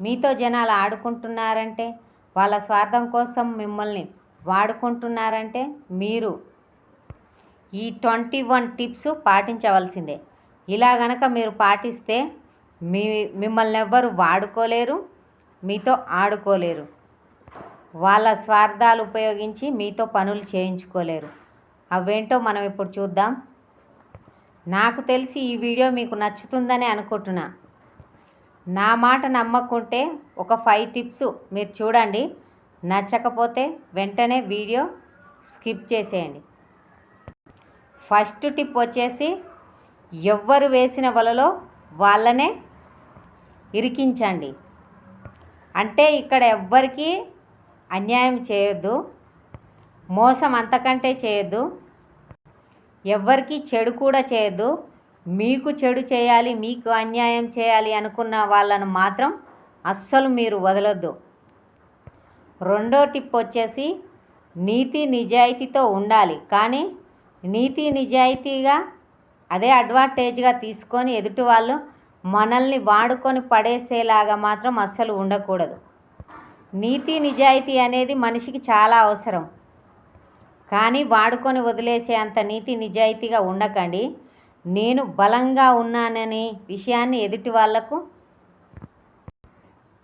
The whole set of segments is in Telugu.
మీతో జనాలు ఆడుకుంటున్నారంటే వాళ్ళ స్వార్థం కోసం మిమ్మల్ని వాడుకుంటున్నారంటే మీరు ఈ ట్వంటీ వన్ టిప్స్ పాటించవలసిందే. ఇలా గనక మీరు పాటిస్తే మీ మిమ్మల్ని ఎవ్వరు వాడుకోలేరు మీతో ఆడుకోలేరు. వాళ్ళ స్వార్థాలు ఉపయోగించి మీతో పనులు చేయించుకోలేరు. అవేంటో మనం ఇప్పుడు చూద్దాం. నాకు తెలిసి ఈ వీడియో మీకు నచ్చుతుందని అనుకుంటున్నా. నా మాట నమ్మకుంటే ఒక ఫైవ్ టిప్స్ మీరు చూడండి. నచ్చకపోతే వెంటనే వీడియో స్కిప్ చేసేయండి. ఫస్ట్ టిప్ వచ్చేసి ఎవ్వరు వేసిన వలలో వాళ్ళనే ఇరికించండి. అంటే ఇక్కడ ఎవ్వరికీ అన్యాయం చేయొద్దు. మోసం అంతకంటే చేయొద్దు. ఎవ్వరికీ చెడు కూడా చేయొద్దు. మీకు చెడు చేయాలి మీకు అన్యాయం చేయాలి అనుకున్న వాళ్ళను మాత్రం అస్సలు మీరు వదలొద్దు. రెండో టిప్ వచ్చేసి నీతి నిజాయితీతో ఉండాలి. కానీ నీతి నిజాయితీగా అదే అడ్వాంటేజ్గా తీసుకొని ఎదుటి వాళ్ళు మనల్ని వాడుకొని పడేసేలాగా మాత్రం అస్సలు ఉండకూడదు. నీతి నిజాయితీ అనేది మనిషికి చాలా అవసరం. కానీ వాడుకొని వదిలేసే అంత నీతి నిజాయితీగా ఉండకండి. నేను బలంగా ఉన్నానని విషయాన్ని ఎదుటి వాళ్ళకు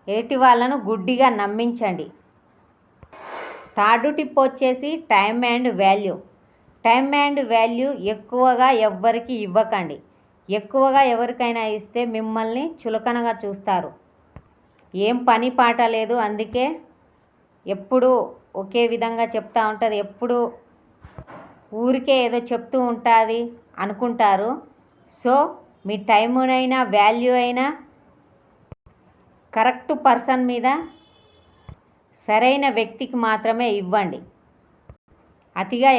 ఎదుటి వాళ్ళను గుడ్డిగా నమ్మించండి. థర్డ్ టిప్ వచ్చేసి time and value. Time and value ఎక్కువగా ఎవ్వరికి ఇవ్వకండి. ఎక్కువగా ఎవరికైనా ఇస్తే మిమ్మల్ని చులకనగా చూస్తారు. ఏం పని పాట లేదు అందుకే ఎప్పుడు ఒకే విధంగా చెప్తూ ఉంటుంది. ఎప్పుడు ఊరికే ఏదో చెప్తూ ఉంటుంది. అనుకుంటారు. సో మీ టైమునైనా వాల్యూ అయినా కరెక్ట్ పర్సన్ మీద సరైన వ్యక్తికి మాత్రమే ఇవ్వండి. అతిగా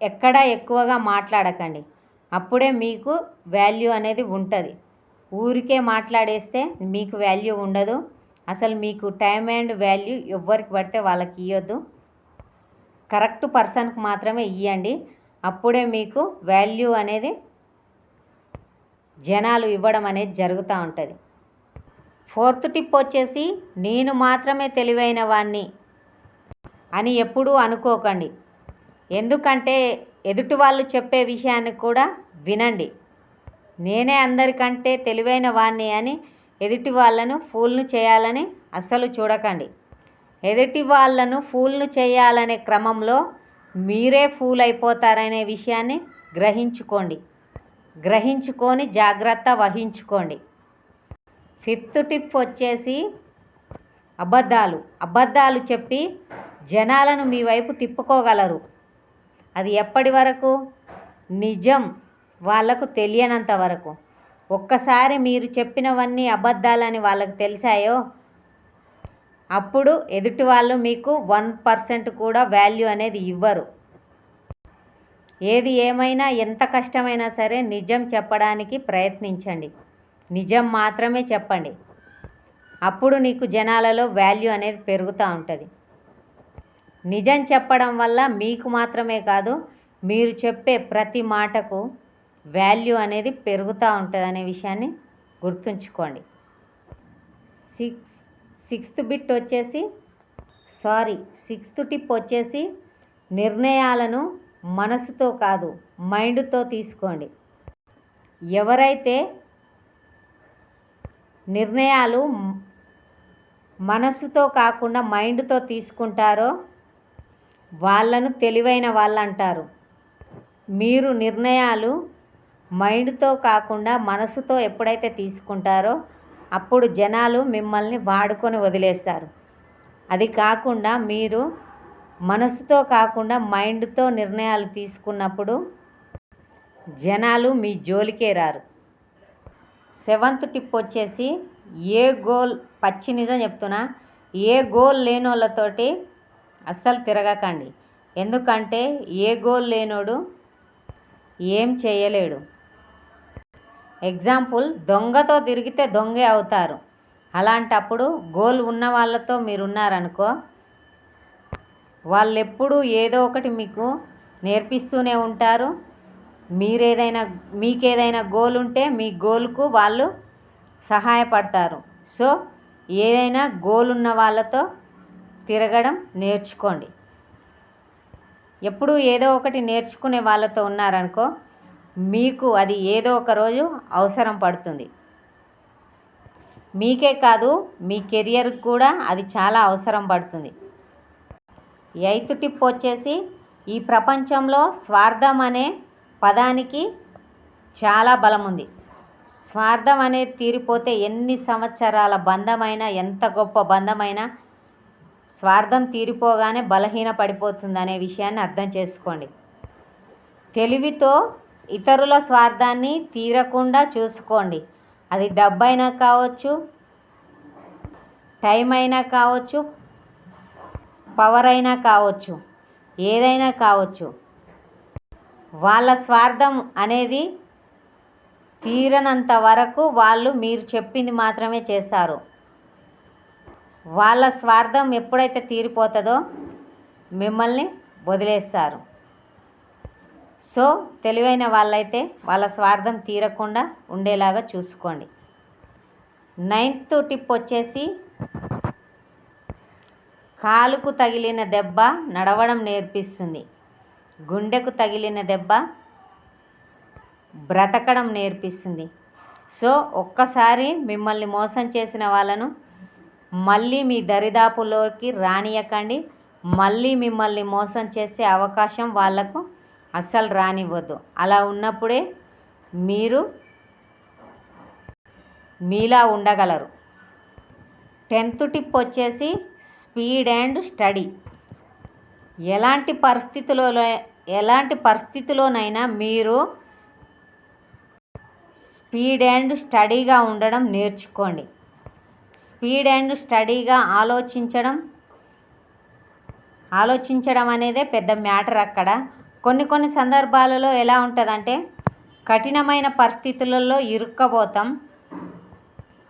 ఎక్కడ ఎక్కువగా మాట్లాడకండి. అప్పుడే మీకు వాల్యూ అనేది ఉంటుంది. ఊరికే మాట్లాడేస్తే మీకు వాల్యూ ఉండదు. అసలు మీకు టైం అండ్ వాల్యూ ఎవ్వరికి పడితే వాళ్ళకి ఇవ్వద్దు కరెక్ట్ పర్సన్కి మాత్రమే ఇవ్వండి అప్పుడే మీకు వాల్యూ అనేది జనాలు ఇవ్వడం అనేది జరుగుతూ ఉంటుంది. ఫోర్త్ టిప్ వచ్చేసి నేను మాత్రమే తెలివైన వాణ్ణి అని ఎప్పుడూ అనుకోకండి. ఎందుకంటే ఎదుటి వాళ్ళు చెప్పే విషయాన్ని కూడా వినండి. నేనే అందరికంటే తెలివైన వాణ్ణి అని ఎదుటి వాళ్ళను ఫూల్ను చేయాలని అస్సలు చూడకండి. ఎదుటి వాళ్ళను ఫూల్ను చేయాలనే క్రమంలో మీరే ఫూల్ అయిపోతారనే విషయాన్ని గ్రహించుకోండి. గ్రహించుకొని జాగ్రత్త వహించుకోండి. ఫిఫ్త్ టిప్ వచ్చేసి అబద్ధాలు. అబద్ధాలు చెప్పి జనాలను మీ వైపు తిప్పుకోగలరు. అది ఎప్పటి వరకు? నిజం వాళ్ళకు తెలియనంత వరకు. ఒక్కసారి మీరు చెప్పినవన్నీ అబద్ధాలని వాళ్ళకు తెలిసాయో అప్పుడు ఎదుటి వాళ్ళు మీకు వన్ పర్సెంట్ కూడా వాల్యూ అనేది ఇవ్వరు. ఏది ఏమైనా ఎంత కష్టమైనా సరే నిజం చెప్పడానికి ప్రయత్నించండి. నిజం మాత్రమే చెప్పండి. అప్పుడు నీకు జనాలలో వాల్యూ అనేది పెరుగుతూ ఉంటుంది. నిజం చెప్పడం వల్ల మీకు మాత్రమే కాదు మీరు చెప్పే ప్రతి మాటకు వాల్యూ అనేది పెరుగుతూ ఉంటుంది అనే విషయాన్ని గుర్తుంచుకోండి. సిక్స్ సిక్స్త్ బిట్ వచ్చేసి సారీ సిక్స్త్ టిప్ వచ్చేసి నిర్ణయాలను మనసుతో కాదు మైండ్తో తీసుకోండి. ఎవరైతే నిర్ణయాలు మనసుతో కాకుండా మైండ్తో తీసుకుంటారో వాళ్ళను తెలివైన వాళ్ళు అంటారు మీరు నిర్ణయాలు మైండ్తో కాకుండా మనసుతో ఎప్పుడైతే తీసుకుంటారో అప్పుడు జనాలు మిమ్మల్ని వాడుకొని వదిలేస్తారు. అది కాకుండా మీరు మనసుతో కాకుండా మైండ్తో నిర్ణయాలు తీసుకున్నప్పుడు జనాలు మీ జోలికే రారు. సెవెంత్ టిప్ వచ్చేసి ఏ గోల్ పచ్చి నిజం చెప్తున్నా ఏ గోల్ లేని వాళ్ళతోటి అస్సలు తిరగకండి. ఎందుకంటే ఏ గోల్ లేనోడు ఏం చేయలేడు. ఎగ్జాంపుల్ దొంగతో తిరిగితే దొంగే అవుతారు. అలాంటప్పుడు గోల్ ఉన్న వాళ్ళతో మీరు ఉన్నారనుకో వాళ్ళు ఎప్పుడూ ఏదో ఒకటి మీకు నేర్పిస్తూనే ఉంటారు. మీరేదైనా మీకేదైనా గోల్ ఉంటే మీ గోల్కు వాళ్ళు సహాయపడతారు. సో ఏదైనా గోల్ ఉన్న వాళ్ళతో తిరగడం నేర్చుకోండి. ఎప్పుడు ఏదో ఒకటి నేర్చుకునే వాళ్ళతో ఉన్నారనుకో మీకు అది ఏదో ఒక రోజు అవసరం పడుతుంది. మీకే కాదు మీ కెరియర్కి కూడా అది చాలా అవసరం పడుతుంది. ఎయిత్ టిప్ వచ్చేసి ఈ ప్రపంచంలో స్వార్థం అనే పదానికి చాలా బలం ఉంది. స్వార్థం అనేది తీరిపోతే ఎన్ని సంవత్సరాల బంధమైనా ఎంత గొప్ప బంధమైనా స్వార్థం తీరిపోగానే బలహీన పడిపోతుంది అనే విషయాన్ని అర్థం చేసుకోండి. తెలివితో ఇతరుల స్వార్థాన్ని తీరకుండా చూసుకోండి. అది డబ్బైనా కావచ్చు టైం అయినా కావచ్చు పవర్ అయినా కావచ్చు ఏదైనా కావచ్చు. వాళ్ళ స్వార్థం అనేది తీరనంత వరకు వాళ్ళు మీరు చెప్పింది మాత్రమే చేస్తారు. వాళ్ళ స్వార్థం ఎప్పుడైతే తీరిపోతుందో మిమ్మల్ని వదిలేస్తారు. సో తెలివైన వాళ్ళైతే వాళ్ళ స్వార్థం తీరకుండా ఉండేలాగా చూసుకోండి. నైన్త్ టిప్ వచ్చేసి కాలుకు తగిలిన దెబ్బ నడవడం నేర్పిస్తుంది. గుండెకు తగిలిన దెబ్బ బ్రతకడం నేర్పిస్తుంది. సో ఒక్కసారి మిమ్మల్ని మోసం చేసిన వాళ్ళను మళ్ళీ మీ దరిదాపులోకి రానియకండి. మళ్ళీ మిమ్మల్ని మోసం చేసే అవకాశం వాళ్ళకు అస్సలు రానివ్వద్దు. అలా ఉన్నప్పుడే మీరు మీలా ఉండగలరు. టెన్త్ టిప్ వచ్చేసి స్పీడ్ అండ్ స్టడీ. ఎలాంటి పరిస్థితులలో ఎలాంటి పరిస్థితిలోనైనా మీరు స్పీడ్ అండ్ స్టడీగా ఉండడం నేర్చుకోండి. స్పీడ్ అండ్ స్టడీగా ఆలోచించడం ఆలోచించడం అనేదే పెద్ద మ్యాటర్ అక్కడ. కొన్ని కొన్ని సందర్భాలలో ఎలా ఉంటుందంటే కఠినమైన పరిస్థితులలో ఇరుక్కబోతాం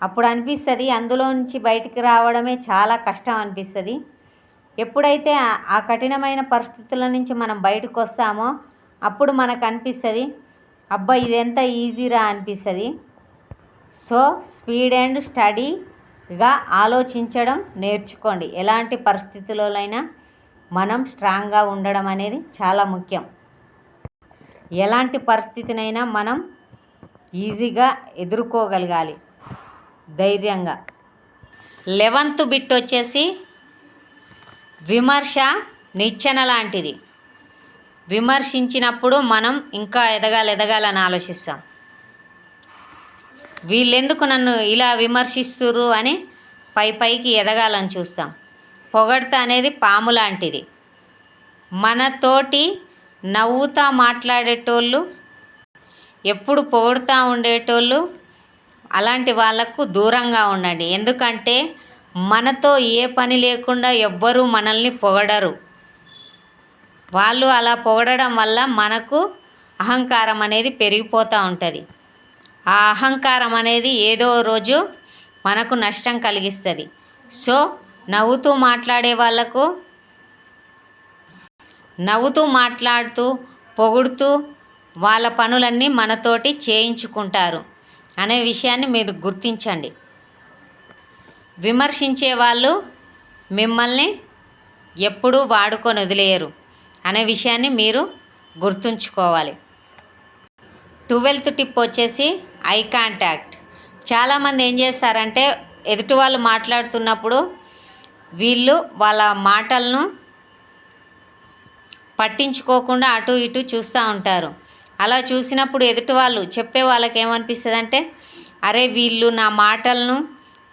అప్పుడు అనిపిస్తుంది అందులో నుంచి బయటికి రావడమే చాలా కష్టం అనిపిస్తుంది. ఎప్పుడైతే ఆ కఠినమైన పరిస్థితుల నుంచి మనం బయటకు వస్తామో అప్పుడు మనకు అనిపిస్తుంది అబ్బా ఇది ఎంత ఈజీరా అనిపిస్తుంది. సో స్పీడ్ అండ్ స్టడీగా ఆలోచించడం నేర్చుకోండి. ఎలాంటి పరిస్థితులలోనైనా మనం స్ట్రాంగ్గా ఉండడం అనేది చాలా ముఖ్యం. ఎలాంటి పరిస్థితినైనా మనం ఈజీగా ఎదుర్కోగలగాలి. ధైర్యంగా. లెవెంత్ బిట్ వచ్చేసి విమర్శ నిచ్చెన లాంటిది. విమర్శించినప్పుడు మనం ఇంకా ఎదగాలి ఎదగాలని ఆలోచిస్తాం. వీళ్ళెందుకు నన్ను ఇలా విమర్శిస్తురు అని పై పైకి ఎదగాలని చూస్తాం. పొగడ్త అనేది పాము లాంటిది. మనతోటి నవ్వుతా మాట్లాడేటోళ్ళు ఎప్పుడు పొగుడుతూ ఉండేటోళ్ళు అలాంటి వాళ్ళకు దూరంగా ఉండండి. ఎందుకంటే మనతో ఏ పని లేకుండా ఎవ్వరూ మనల్ని పొగడరు. వాళ్ళు అలా పొగడడం వల్ల మనకు అహంకారం అనేది పెరిగిపోతూ ఉంటుంది. ఆ అహంకారం అనేది ఏదో రోజు మనకు నష్టం కలిగిస్తుంది. సో నవ్వుతూ మాట్లాడే వాళ్ళకు నవ్వుతూ మాట్లాడుతూ పొగుడుతూ వాళ్ళ పనులన్నీ మనతోటి చేయించుకుంటారు అనే విషయాన్ని మీరు గుర్తించండి. విమర్శించే వాళ్ళు మిమ్మల్ని ఎప్పుడూ వాడుకొని వదిలేయరు అనే విషయాన్ని మీరు గుర్తుంచుకోవాలి. ట్వెల్త్ టిప్ వచ్చేసి ఐ కాంటాక్ట్. చాలామంది ఏం చేస్తారంటే ఎదుటి వాళ్ళు మాట్లాడుతున్నప్పుడు వీళ్ళు వాళ్ళ మాటలను పట్టించుకోకుండా అటు ఇటు చూస్తూ ఉంటారు. అలా చూసినప్పుడు ఎదుటి వాళ్ళు చెప్పే వాళ్ళకి ఏమనిపిస్తుంది అంటే అరే వీళ్ళు నా మాటలను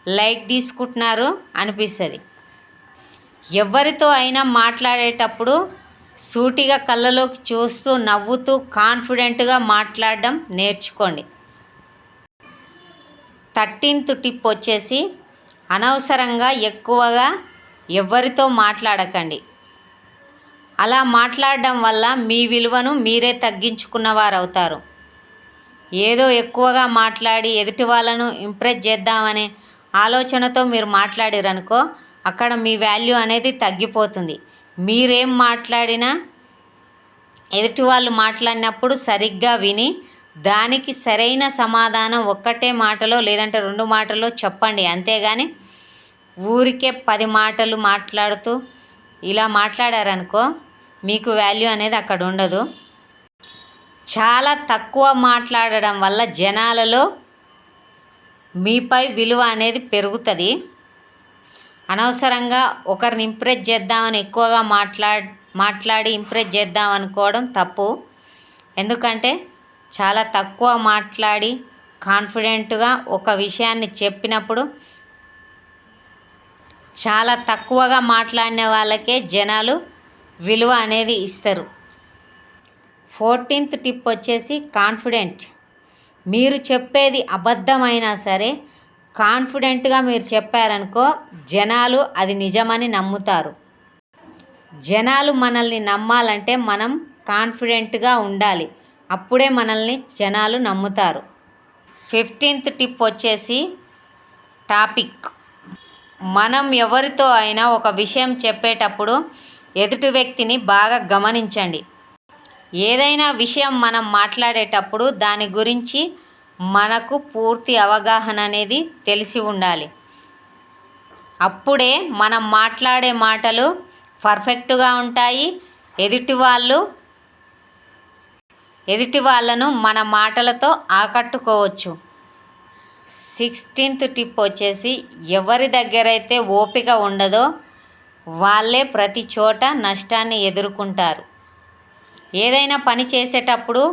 లైక్ తీసుకుంటున్నారు అనిపిస్తుంది. ఎవరితో అయినా మాట్లాడేటప్పుడు సూటిగా కళ్ళలోకి చూస్తూ నవ్వుతూ కాన్ఫిడెంట్గా మాట్లాడడం నేర్చుకోండి. థర్టీన్త్ టిప్ వచ్చేసి అనవసరంగా ఎక్కువగా ఎవరితో మాట్లాడకండి. అలా మాట్లాడడం వల్ల మీ విలువను మీరే తగ్గించుకున్నవారు అవుతారు ఏదో ఎక్కువగా మాట్లాడి ఎదుటి వాళ్ళను ఇంప్రెస్ చేద్దామనే ఆలోచనతో మీరు మాట్లాడిరనుకో అక్కడ మీ వాల్యూ అనేది తగ్గిపోతుంది. మీరేం మాట్లాడినా ఎదుటి వాళ్ళు మాట్లాడినప్పుడు సరిగ్గా విని దానికి సరైన సమాధానం ఒక్కటే మాటలో లేదంటే రెండు మాటలో చెప్పండి. అంతేగాని ఊరికే పది మాటలు మాట్లాడుతూ ఇలా మాట్లాడారనుకో మీకు వాల్యూ అనేది అక్కడ ఉండదు. చాలా తక్కువ మాట్లాడడం వల్ల జనాలలో మీపై విలువ అనేది పెరుగుతుంది. అనవసరంగా ఒకరిని ఇంప్రెస్ చేద్దామని ఎక్కువగా మాట్లా మాట్లాడి ఇంప్రెస్ చేద్దాం అనుకోవడం తప్పు. ఎందుకంటే చాలా తక్కువ మాట్లాడి కాన్ఫిడెంట్గా ఒక విషయాన్ని చెప్పినప్పుడు చాలా తక్కువగా మాట్లాడిన వాళ్ళకే జనాలు విలువ అనేది ఇస్తారు. ఫోర్టీన్త్ టిప్ వచ్చేసి కాన్ఫిడెంట్. మీరు చెప్పేది అబద్ధమైనా సరే కాన్ఫిడెంట్గా మీరు చెప్పారనుకో జనాలు అది నిజమని నమ్ముతారు. జనాలు మనల్ని నమ్మాలంటే మనం కాన్ఫిడెంట్గా ఉండాలి. అప్పుడే మనల్ని జనాలు నమ్ముతారు. ఫిఫ్టీన్త్ టిప్ వచ్చేసి టాపిక్. మనం ఎవరితో అయినా ఒక విషయం చెప్పేటప్పుడు ఎదుటి వ్యక్తిని బాగా గమనించండి. ఏదైనా విషయం మనం మాట్లాడేటప్పుడు దాని గురించి మనకు పూర్తి అవగాహన అనేది తెలిసి ఉండాలి. అప్పుడే మనం మాట్లాడే మాటలు పర్ఫెక్ట్గా ఉంటాయి. ఎదుటి వాళ్ళు ఎదుటి వాళ్ళను మన మాటలతో ఆకట్టుకోవచ్చు. సిక్స్టీన్త్ టిప్ వచ్చేసి ఎవరి దగ్గర అయితే ఓపిక ఉండదో వాళ్ళే ప్రతి చోట నష్టాన్ని ఎదుర్కొంటారు. ఏదైనా పని చేసేటప్పుడు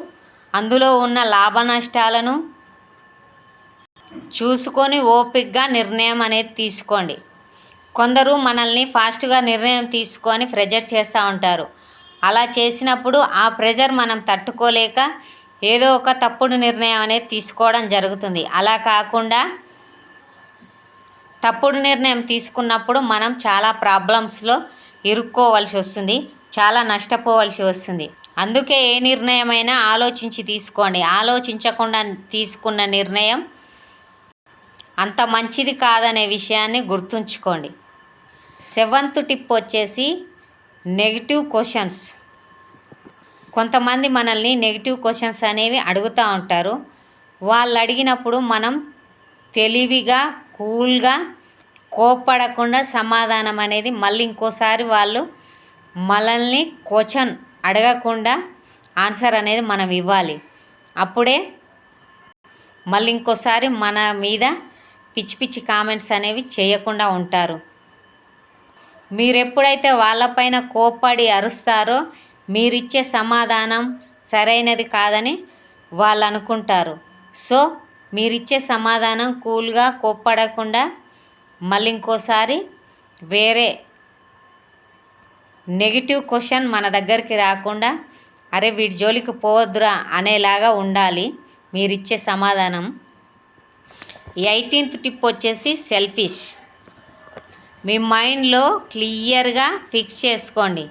అందులో ఉన్న లాభ నష్టాలను చూసుకొని ఓపికగా నిర్ణయం అనేది తీసుకోండి. కొందరు మనల్ని ఫాస్ట్గా నిర్ణయం తీసుకొని ప్రెజర్ చేస్తూ ఉంటారు. అలా చేసినప్పుడు ఆ ప్రెజర్ మనం తట్టుకోలేక ఏదో ఒక తప్పుడు నిర్ణయం అనేది తీసుకోవడం జరుగుతుంది. అలా కాకుండా తప్పుడు నిర్ణయం తీసుకున్నప్పుడు మనం చాలా ప్రాబ్లమ్స్లో ఇరుక్కోవాల్సి వస్తుంది. చాలా నష్టపోవాల్సి వస్తుంది. అందుకే ఏ నిర్ణయమైనా ఆలోచించి తీసుకోండి. ఆలోచించకుండా తీసుకున్న నిర్ణయం అంత మంచిది కాదనే విషయాన్ని గుర్తుంచుకోండి. సెవెంత్ టిప్ వచ్చేసి నెగిటివ్ క్వశ్చన్స్. కొంతమంది మనల్ని నెగిటివ్ క్వశ్చన్స్ అనేవి అడుగుతూ ఉంటారు. వాళ్ళు అడిగినప్పుడు మనం తెలివిగా కూల్గా కోప్పడకుండా సమాధానం అనేది మళ్ళీ ఇంకోసారి వాళ్ళు మనల్ని క్వశ్చన్ అడగకుండా ఆన్సర్ అనేది మనం ఇవ్వాలి. అప్పుడే మళ్ళీ ఇంకోసారి మన మీద పిచ్చి పిచ్చి కామెంట్స్ అనేవి చేయకుండా ఉంటారు. మీరు ఎప్పుడైతే వాళ్ళపైన కోప్పడి అరుస్తారో మీరిచ్చే సమాధానం సరైనది కాదని వాళ్ళు అనుకుంటారు సో మీరిచ్చే సమాధానం కూల్గా కోప్పడకుండా మళ్ళీ ఇంకోసారి వేరే నెగిటివ్ క్వశ్చన్ మన దగ్గరికి రాకుండా అరే వీడి జోలికి పోవద్దురా అనేలాగా ఉండాలి మీరిచ్చే సమాధానం. ఎయిటీన్త్ టిప్ వచ్చేసి సెల్ఫిష్. మీ మైండ్లో క్లియర్గా ఫిక్స్ చేసుకోండి.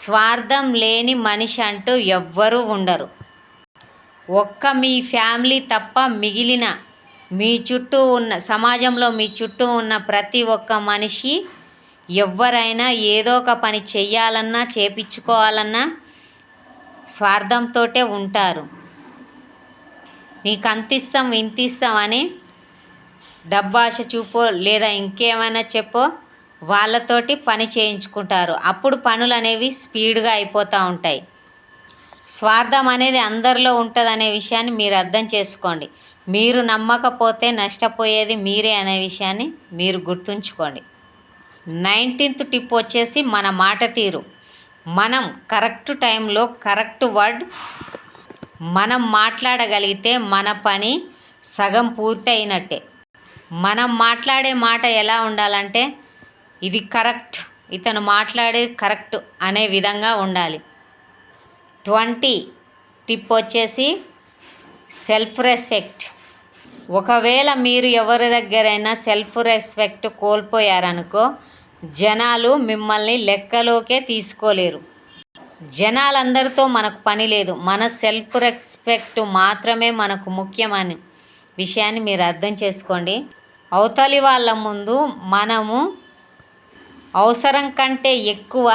స్వార్థం లేని మనిషి అంటూ ఎవ్వరూ ఉండరు. ఒక్క మీ ఫ్యామిలీ తప్ప మిగిలిన మీ చుట్టూ ఉన్న సమాజంలో మీ చుట్టూ ఉన్న ప్రతి ఒక్క మనిషి ఎవరైనా ఏదో ఒక పని చెయ్యాలన్నా చేపించుకోవాలన్నా స్వార్థంతో ఉంటారు. నీకు అంతిస్తాం ఇంతిస్తాం అని డబ్బాశ చూపో లేదా ఇంకేమైనా చెప్పో వాళ్ళతోటి పని చేయించుకుంటారు. అప్పుడు పనులు అనేవి స్పీడ్గా అయిపోతూ ఉంటాయి. స్వార్థం అనేది అందరిలో ఉంటుందనే విషయాన్ని మీరు అర్థం చేసుకోండి. మీరు నమ్మకపోతే నష్టపోయేది మీరే అనే విషయాన్ని మీరు గుర్తుంచుకోండి. నైన్టీన్త్ టిప్ వచ్చేసి మన మాట తీరు. మనం కరెక్ట్ టైంలో కరెక్ట్ వర్డ్ మనం మాట్లాడగలిగితే మన పని సగం పూర్తి అయినట్టే మనం మాట్లాడే మాట ఎలా ఉండాలంటే ఇది కరెక్ట్. ఇతను మాట్లాడేది కరెక్ట్ అనే విధంగా ఉండాలి. ట్వంటీ టిప్ వచ్చేసి సెల్ఫ్ రెస్పెక్ట్. ఒకవేళ మీరు ఎవరి దగ్గరైనా సెల్ఫ్ రెస్పెక్ట్ కోల్పోయారనుకో జనాలు మిమ్మల్ని లెక్కలోకే తీసుకోలేరు. జనాలందరితో మనకు పని లేదు. మన సెల్ఫ్ రెస్పెక్ట్ మాత్రమే మనకు ముఖ్యమని విషయాన్ని మీరు అర్థం చేసుకోండి. అవతలి వాళ్ళ ముందు మనము అవసరం కంటే ఎక్కువ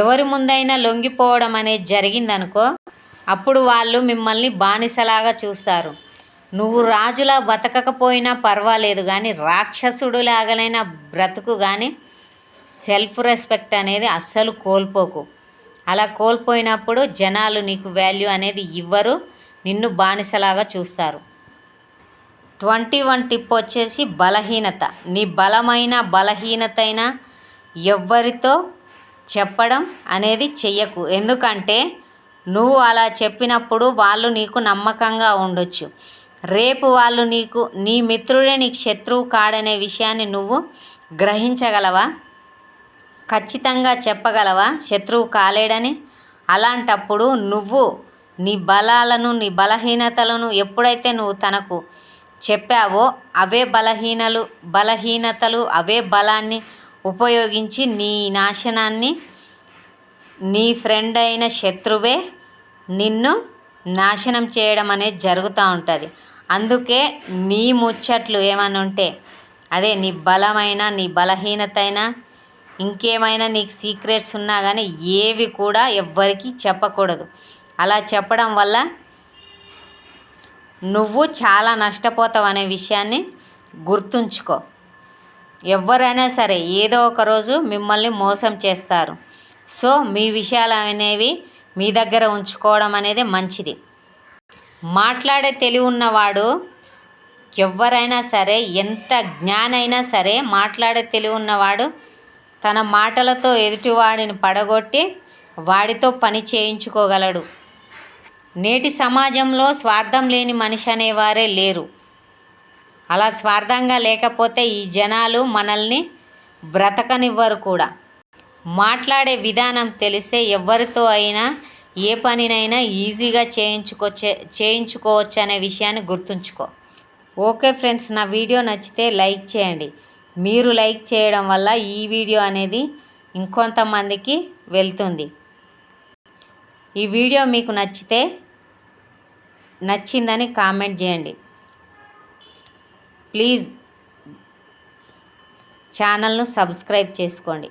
ఎవరి ముందైనా లొంగిపోవడం అనేది జరిగిందనుకో అప్పుడు వాళ్ళు మిమ్మల్ని బానిసలాగా చూస్తారు. నువ్వు రాజులా బతకకపోయినా పర్వాలేదు కానీ రాక్షసుడు లాగలైన బ్రతుకు కానీ సెల్ఫ్ రెస్పెక్ట్ అనేది అస్సలు కోల్పోకు. అలా కోల్పోయినప్పుడు జనాలు నీకు వాల్యూ అనేది ఇవ్వరు నిన్ను బానిసలాగా చూస్తారు. ట్వంటీ వన్ టిప్ వచ్చేసి బలహీనత. నీ బలమైన బలహీనతైనా ఎవ్వరితో చెప్పడం అనేది చెయ్యకు. ఎందుకంటే నువ్వు అలా చెప్పినప్పుడు వాళ్ళు నీకు నమ్మకంగా ఉండొచ్చు. రేపు వాళ్ళు నీకు నీ మిత్రుడే నీకు శత్రువు కాడనే విషయాన్ని నువ్వు గ్రహించగలవా? ఖచ్చితంగా చెప్పగలవా? శత్రువు కాలేడని? అలాంటప్పుడు నువ్వు నీ బలాలను నీ బలహీనతలను ఎప్పుడైతే నువ్వు తనకు చెప్పావో అవే బలహీనలు బలహీనతలు అవే బలాన్ని ఉపయోగించి నీ నాశనాన్ని నీ ఫ్రెండ్ అయిన శత్రువే నిన్ను నాశనం చేయడం అనేది జరుగుతూ ఉంటుంది. అందుకే నీ ముచ్చట్లు ఏమైనా ఉంటే అదే నీ బలమైన నీ బలహీనత అయినా ఇంకేమైనా నీకు సీక్రెట్స్ ఉన్నా కానీ ఏవి కూడా ఎవ్వరికీ చెప్పకూడదు. అలా చెప్పడం వల్ల నువ్వు చాలా నష్టపోతావు అనే విషయాన్ని గుర్తుంచుకో. ఎవరైనా సరే ఏదో ఒక రోజు మిమ్మల్ని మోసం చేస్తారు. సో మీ విషయాలు అనేవి మీ దగ్గర ఉంచుకోవడం అనేది మంచిది. మాట్లాడే తెలివి ఉన్నవాడు ఎవరైనా సరే ఎంత జ్ఞానైనా సరే మాట్లాడే తెలివి ఉన్నవాడు తన మాటలతో ఎదుటివాడిని పడగొట్టి వాడితో పని చేయించుకోగలడు. నేటి సమాజంలో స్వార్థం లేని మనిషి అనేవారే లేరు. అలా స్వార్థంగా లేకపోతే ఈ జనాలు మనల్ని బ్రతకనివ్వరు కూడా. మాట్లాడే విధానం తెలిస్తే ఎవరితో అయినా ఏ పనినైనా ఈజీగా చేయించుకొచ్చే చేయించుకోవచ్చు అనే విషయాన్ని గుర్తుంచుకో. ఓకే ఫ్రెండ్స్ నా వీడియో నచ్చితే లైక్ చేయండి. మీరు లైక్ చేయడం వల్ల ఈ వీడియో అనేది ఇంకొంతమందికి వెళ్తుంది. ఈ వీడియో మీకు నచ్చితే నచ్చిందని కామెంట్ చేయండి. ప్లీజ్ ఛానల్ను సబ్స్క్రైబ్ చేసుకోండి.